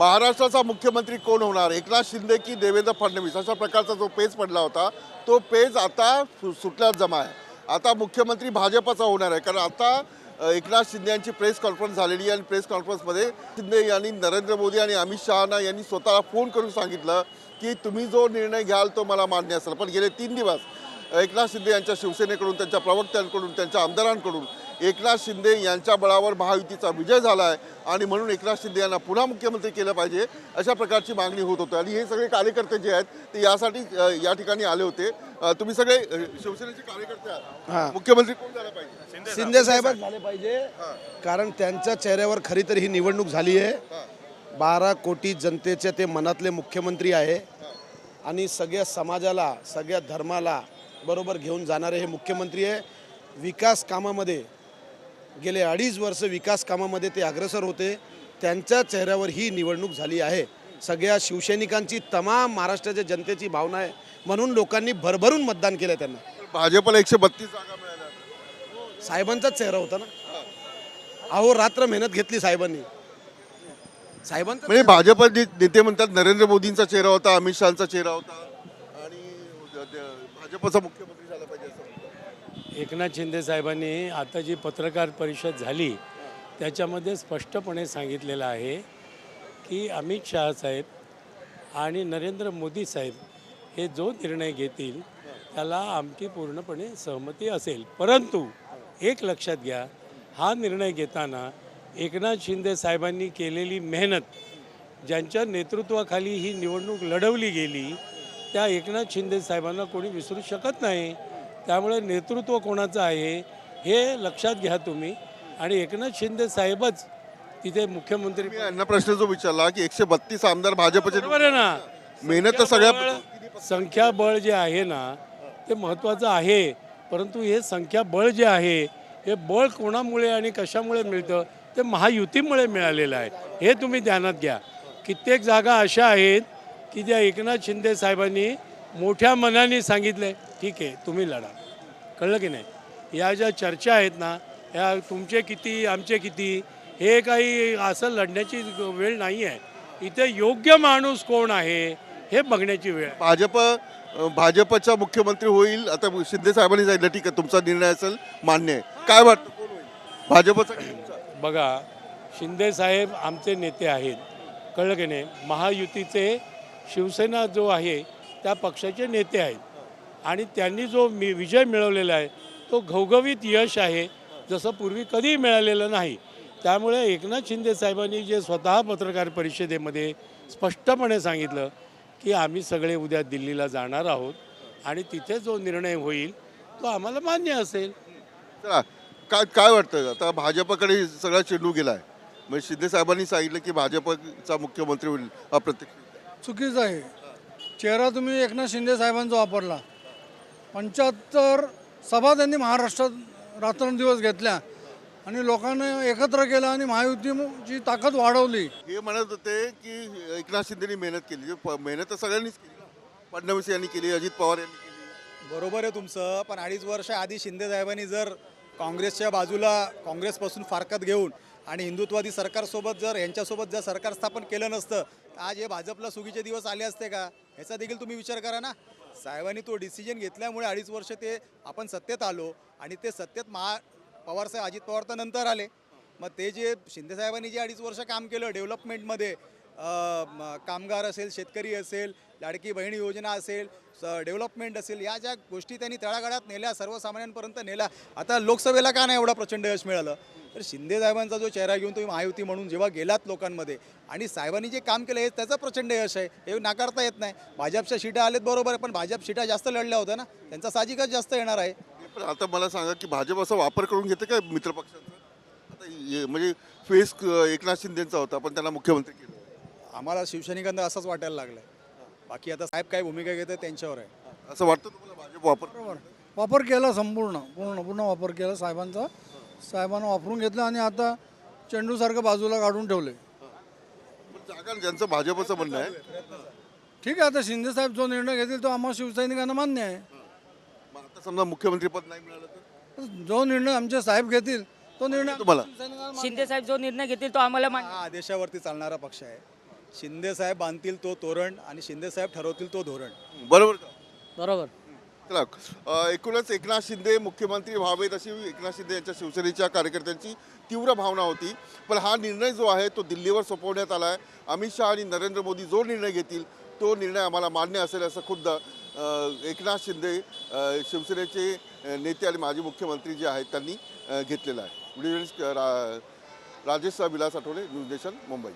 महाराष्ट्राचा मुख्यमंत्री कोण होणार? एकनाथ शिंदे की देवेंद्र फडणवीस? अशा प्रकारचा जो पेज पडला होता तो पेज आता सु- सुटल्यात जमा आहे. आता मुख्यमंत्री भाजपचा होणार आहे. कारण आता एकनाथ शिंदे यांची प्रेस कॉन्फरन्स झालेली आहे आणि प्रेस कॉन्फरन्समध्ये शिंदे यांनी नरेंद्र मोदी आणि अमित शहाना यांनी स्वतःला फोन करून सांगितलं की तुम्ही जो निर्णय घ्याल तो मला मान्य असेल. पण गेले तीन दिवस एकनाथ शिंदे यांच्या शिवसेनेकडून त्यांच्या प्रवक्त्यांकडून त्यांच्या आमदारांकडून एकनाथ शिंदे यांच्या बळावर महायुतीचा विजय झाला आहे आणि म्हणून एकनाथ शिंदे यांना पुन्हा मुख्यमंत्री केलं पाहिजे अशा प्रकारची मागणी होत होती. आणि हे सगळे कार्यकर्ते जे आहेत ते यासाठी या ठिकाणी आले होते. तुम्ही सगळे शिवसेनेचे कार्यकर्ते आहात. मुख्यमंत्री कोण झाला पाहिजे? शिंदे साहेबच झाले पाहिजे. कारण त्यांच्या चेहऱ्यावर खरी तर ही निवडणूक झाली आहे. बारा कोटी जनतेचे ते मनातले मुख्यमंत्री आहे. आणि सगळ्या समाजाला सगळ्या धर्माला बरोबर घेऊन जाणारे हे मुख्यमंत्री आहे. विकास कामामध्ये गेले अडीच वर्ष विकास कामामध्ये ते अग्रसर होते. त्यांच्या चेहऱ्यावर ही निवडणूक झाली आहे. सगळ्या शिवसैनिकांची तमाम महाराष्ट्राच्या जनतेची भावना आहे. म्हणून लोकांनी भरभरून मतदान केलं त्यांना. भाजपला एकशे बत्तीस जागा मिळाल्या. साहेबांचाच चेहरा होता ना? अहो रात्र मेहनत घेतली साहेबांनी. साहेबांचा म्हणजे भाजप नेते म्हणतात नरेंद्र मोदींचा चेहरा होता अमित शहाचा चेहरा होता. आणि भाजपचा मुख्यमंत्री झाला पाहिजे असं म्हणतात. एकनाथ शिंदे साहेबांनी आता जी पत्रकार परिषद झाली त्याच्यामध्ये स्पष्टपणे सांगितलेलं आहे की अमित शहा साहेब आणि नरेंद्र मोदी साहेब हे जो निर्णय घेतील त्याला आमची पूर्णपणे सहमती असेल. परंतु एक लक्षात घ्या हा निर्णय घेताना एकनाथ शिंदे साहेबांनी केलेली मेहनत ज्यांच्या नेतृत्वाखाली ही निवडणूक लढवली गेली त्या एकनाथ शिंदे साहेबांना कोणी विसरू शकत नाही. त्यामुळे नेतृत्व कोणाचं आहे हे लक्षात घ्या तुम्ही. आणि एकनाथ शिंदे साहेबच तिथे मुख्यमंत्री मी यांना प्रश्न जो विचारला की एकशे बत्तीस आमदार भाजपचे बरोबर आहे ना. मेहनत तर सगळ्या संख्याबळ- संख्याबळ जे आहे ना ते महत्त्वाचं आहे. परंतु हे संख्याबळ जे आहे हे बळ कोणामुळे आणि कशामुळे मिळतं ते महायुतीमुळे मिळालेलं आहे. हे तुम्ही ध्यानात घ्या. कित्येक जागा अशा आहेत की ज्या एकनाथ शिंदे साहेबांनी मोठ्या मनाने सांगितले ठीक आहे तुम्ही लढा. कळलं की नाही? या ज्या चर्चा आहेत ना ह्या तुमचे किती आमचे किती हे काही असं लढण्याची वेळ नाही आहे. इथे योग्य माणूस कोण आहे हे बघण्याची वेळ आहे. भाजप भाजपचा मुख्यमंत्री होईल आता शिंदे साहेबांनी सांगितलं ठीक आहे तुमचा निर्णय असेल मान्य आहे. काय वाटतं भाजपचा? बघा शिंदे साहेब आमचे नेते आहेत. कळलं की नाही? महायुतीचे शिवसेना जो आहे त्या पक्षाचे नेते आहेत. आणि त्यांनी जो मी विजय मिळवलेला आहे तो घवघवीत यश आहे जसं पूर्वी कधीही मिळालेलं नाही. त्यामुळे एकनाथ शिंदे साहेबांनी जे स्वतः पत्रकार परिषदेमध्ये स्पष्टपणे सांगितलं की आम्ही सगळे उद्या दिल्लीला जाणार आहोत आणि तिथे जो निर्णय होईल तो आम्हाला मान्य असेल. चला काय काय वाटतं आता भाजपकडे सगळा चेंडू गेलाय. म्हणजे शिंदे साहेबांनी सांगितलं की भाजपचा मुख्यमंत्री होईल अप्रत्यक्ष. चुकीचं आहे. चेहरा तुम्ही एकनाथ शिंदे साहेबांचा वापरला. पंच्याहत्तर सभा त्यांनी महाराष्ट्रात रात्रंदिवस घेतल्या आणि लोकांना एकत्र केलं आणि महायुतीची ताकद वाढवली. हे म्हणत होते की एकनाथ शिंदेनी मेहनत केली. प- मेहनत तर सगळ्यांनीच केली. फडणवीस यांनी केली अजित पवार यांनी केली. बरोबर आहे तुमचं पण अडीच वर्ष आधी शिंदे साहेबांनी जर काँग्रेसच्या बाजूला काँग्रेसपासून फारकत घेऊन आणि हिंदुत्वादी सरकारसोबत जर यांच्यासोबत जर सरकार स्थापन केलं नसतं तर आज हे भाजपला सुगीचे दिवस आले असते का? ह्याचा देखील तुम्ही विचार करा ना. साहेबांनी तो डिसिजन घेतल्यामुळे अडीच वर्ष ते आपण सत्तेत आलो आणि ते सत्तेत महा पवारसाहेब अजित पवार तर नंतर आले. मग ते जे शिंदे साहेबांनी जे अडीच वर्ष काम केलं डेव्हलपमेंटमध्ये कामगार असेल शेतकरी असेल लाडकी बहिणी योजना असेल स- डेव्हलपमेंट असेल या ज्या गोष्टी त्यांनी तळागाळात नेल्या सर्वसामान्यांपर्यंत नेल्या. आता लोकसभेला का नाही एवढा प्रचंड यश मिळालं? तर शिंदे साहेबांचा जो चेहरा घेऊन तुम्ही महायुती म्हणून जेव्हा गेलात लोकांमध्ये आणि साहेबांनी जे काम केलं हे त्याचं प्रचंड यश आहे. हे नाकारता येत नाही. भाजपच्या सीटा आलेत बरोबर आहे पण भाजप सीटा जास्त लढल्या होत्या ना. त्यांचा साहजिकच जास्त येणार आहे. पण आता मला सांगा की भाजप असा वापर करून घेते काय मित्रपक्षांचा आता हे- म्हणजे फेस एकनाथ शिंदेचा होता पण त्यांना मुख्यमंत्री केलं. आम्हाला शिवसैनिकांना असंच वाटायला लागलं बाकी आता साहेब काय भूमिका घेतात त्यांच्यावर आहे. असं वाटतं तुम्हाला भाजप वापर वापर केला संपूर्ण पूर्ण पूर्ण वापर केला साहेबांचा. साहेबांना वापरून घेतलं आणि आता चेंडूसारखं बाजूला काढून ठेवले पण जागा ज्यांचं भाजपचं म्हणणं आहे. ठीक आहे आता शिंदे साहेब जो निर्णय घेतील तो आम्हा शिवसैनिकांना मान्य आहे. मग आता समजा मुख्यमंत्री पद नाही मिळालं तर? जो निर्णय आमचे साहेब घेतील तो निर्णय तुम्हाला? शिंदे साहेब जो निर्णय घेतील तो आम्हाला मान्य हा आदेशावरती चालणारा पक्ष आहे. शिंदेसाहेब बांधतील तो तोरण आणि शिंदेसाहेब ठरवतील तो धोरण. बरोबर का? बरोबर. चला एकूणच एकनाथ शिंदे मुख्यमंत्री व्हावेत अशी एकनाथ शिंदे यांच्या शिवसेनेच्या कार्यकर्त्यांची तीव्र भावना होती. पण हा निर्णय जो आहे तो दिल्लीवर सोपवण्यात आला आहे. अमित शहा आणि नरेंद्र मोदी जो निर्णय घेतील तो निर्णय आम्हाला मान्य असेल असं खुद्द एकनाथ शिंदे शिवसेनेचे नेते आणि माजी मुख्यमंत्री जे आहेत त्यांनी घेतलेला आहे. रा- राजेश विलास आठवले न्यूज नेशन मुंबई.